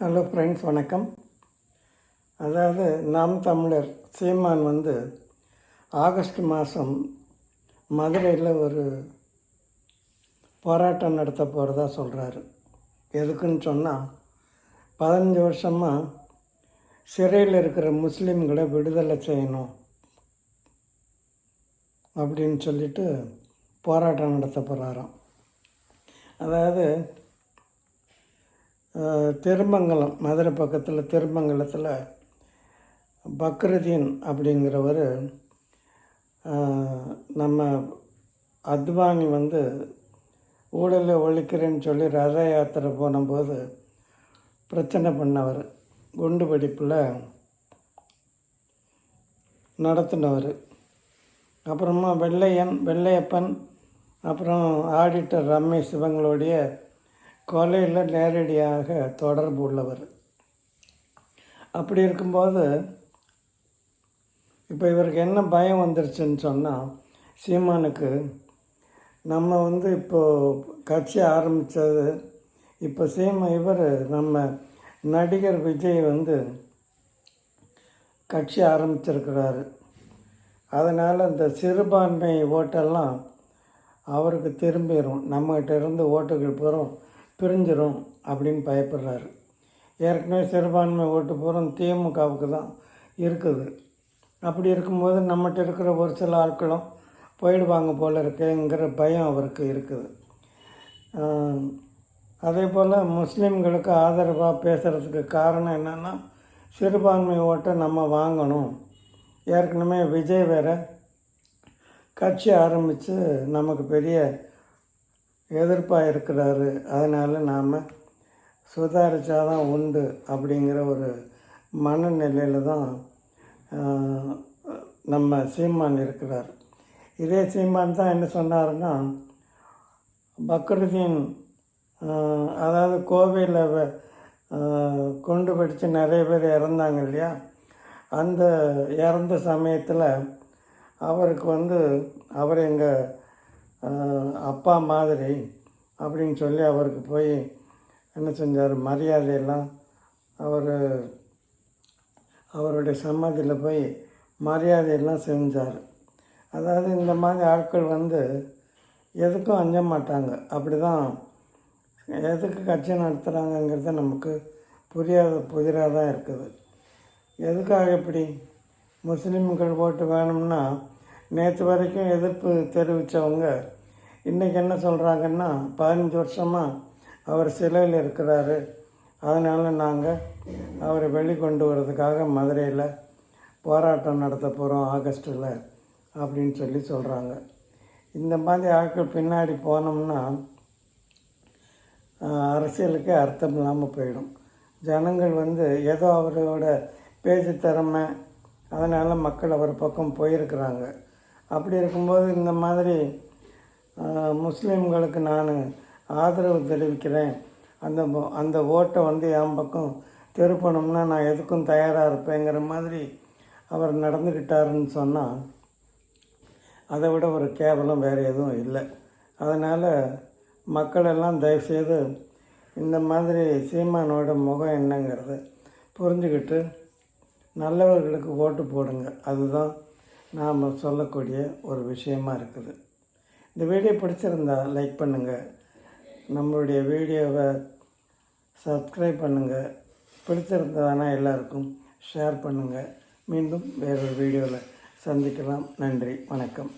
Hello friends வணக்கம். அதாவது நாம் தமிழர் சீமான் வந்து ஆகஸ்ட் மாதம் மதுரையில் ஒரு போராட்டம் நடத்த போகிறதா சொல்கிறாரு எதுக்குன்னு சொன்னால் பதினஞ்சு வருஷமாக சிறையில் இருக்கிற முஸ்லீம்களை விடுதலை செய்யணும் அப்படின்னு சொல்லிட்டு போராட்டம் நடத்த போகிறாராம் அதாவது திருமங்கலம் மதுரை பக்கத்தில் திருமங்கலத்தில் பக்ரதீன் அப்படிங்கிறவர் நம்ம அத்வானி வந்து ஊழலை ஒழிக்கிறேன்னு சொல்லி ரத யாத்திரை போனபோது பிரச்சனை பண்ணவர் குண்டு வெடிப்பில் நடத்தினவர். அப்புறமா வெள்ளையன் வெள்ளையப்பன் அப்புறம் ஆடிட்டர் ரமேஷ் இவங்களுடைய கொலையில் நேரடியாக தொடர்பு உள்ளவர். அப்படி இருக்கும்போது இப்போ இவருக்கு என்ன பயம் வந்துருச்சுன்னு சொன்னால் சீமானுக்கு நம்ம வந்து இப்போது கட்சி ஆரம்பித்தது இப்போ சீமா இவர் நம்ம நடிகர் விஜய் வந்து கட்சி ஆரம்பிச்சிருக்கிறாரு. அதனால் இந்த சிறுபான்மை ஓட்டெல்லாம் அவருக்கு திரும்பிடும் நம்மகிட்ட இருந்து ஓட்டுகள் பெறும். பிரிஞ்சிடும் அப்படின்னு பயப்படுறாரு. ஏற்கனவே சிறுபான்மை ஓட்டு பூரம் திமுகவுக்கு தான் இருக்குது. அப்படி இருக்கும்போது நம்மகிட்ட இருக்கிற ஒரு சில ஆட்களும் போயிடுவாங்க போல இருக்குங்கிற பயம் அவருக்கு இருக்குது. அதே போல் முஸ்லீம்களுக்கு ஆதரவாக பேசுகிறதுக்கு காரணம் என்னென்னா சிறுபான்மை ஓட்டை நம்ம வாங்கணும். ஏற்கனவே விஜய் வேற கட்சி ஆரம்பித்து நமக்கு பெரிய எதிர்ப்பாக இருக்கிறாரு. அதனால் நாம் சுதாரித்தாதான் உண்டு அப்படிங்கிற ஒரு மனநிலையில் தான் நம்ம சீமான் இருக்கிறார். இதே சீமான் தான் என்ன சொன்னாருன்னா பக்ருதீன் அதாவது கோவையில் கொண்டு படித்து நிறைய பேர் இறந்தாங்க இல்லையா? அந்த இறந்த சமயத்தில் அவருக்கு வந்து அவர் எங்கள் அப்பா மாதிரி அப்படின்னு சொல்லி அவருக்கு போய் என்ன செஞ்சார்? மரியாதையெல்லாம் அவர் அவருடைய சமாதியில் போய் மரியாதையெல்லாம் செஞ்சார். அதாவது இந்த மாதிரி ஆட்கள் வந்து எதுக்கும் அஞ்ச மாட்டாங்க. அப்படி தான் எதுக்கு கட்சி நடத்துகிறாங்கங்கிறது நமக்கு புரியாத புதிராக தான் இருக்குது. எதுக்காக இப்படி முஸ்லீம்கள் ஓட்டு வேணும்னா நேற்று வரைக்கும் எதிர்ப்பு தெரிவித்தவங்க இன்றைக்கி என்ன சொல்கிறாங்கன்னா பதினஞ்சு வருஷமாக அவர் சிலையில் இருக்கிறாரு. அதனால் நாங்கள் அவரை வெளிக்கொண்டு வர்றதுக்காக மதுரையில் போராட்டம் நடத்த போகிறோம் ஆகஸ்ட்டில் அப்படின்னு சொல்லி சொல்கிறாங்க இந்த மாதிரி ஆட்கள் பின்னாடி போனோம்னா அரசியலுக்கே அர்த்தம் இல்லாமல் போயிடும். ஜனங்கள் வந்து ஏதோ அவரோட பேச்சு திறமை அதனால் மக்கள் அவர் பக்கம் போயிருக்கிறாங்க. அப்படி இருக்கும்போது இந்த மாதிரி முஸ்லீம்களுக்கு நான் ஆதரவு தெரிவிக்கிறேன். அந்த அந்த ஓட்டை வந்து என் பக்கம் திருப்பணும்னா நான் எதுக்கும் தயாராக இருப்பேங்கிற மாதிரி அவர் நடந்துக்கிட்டாருன்னு சொன்னால் அதை விட ஒரு கேவலம் வேறு எதுவும் இல்லை. அதனால் மக்களெல்லாம் தயவுசெய்து இந்த மாதிரி சீமானோட முகம் என்னங்கிறது புரிஞ்சுக்கிட்டு நல்லவர்களுக்கு ஓட்டு போடுங்க. அதுதான் நாம் சொல்லக்கூடிய ஒரு விஷயமா இருக்குது. இந்த வீடியோ பிடிச்சிருந்தா லைக் பண்ணுங்கள் நம்மளுடைய வீடியோவை சப்ஸ்கிரைப் பண்ணுங்கள் பிடிச்சிருந்ததானா எல்லாருக்கும் ஷேர் பண்ணுங்கள் மீண்டும் வேறொரு வீடியோவில் சந்திக்கலாம். நன்றி. வணக்கம்.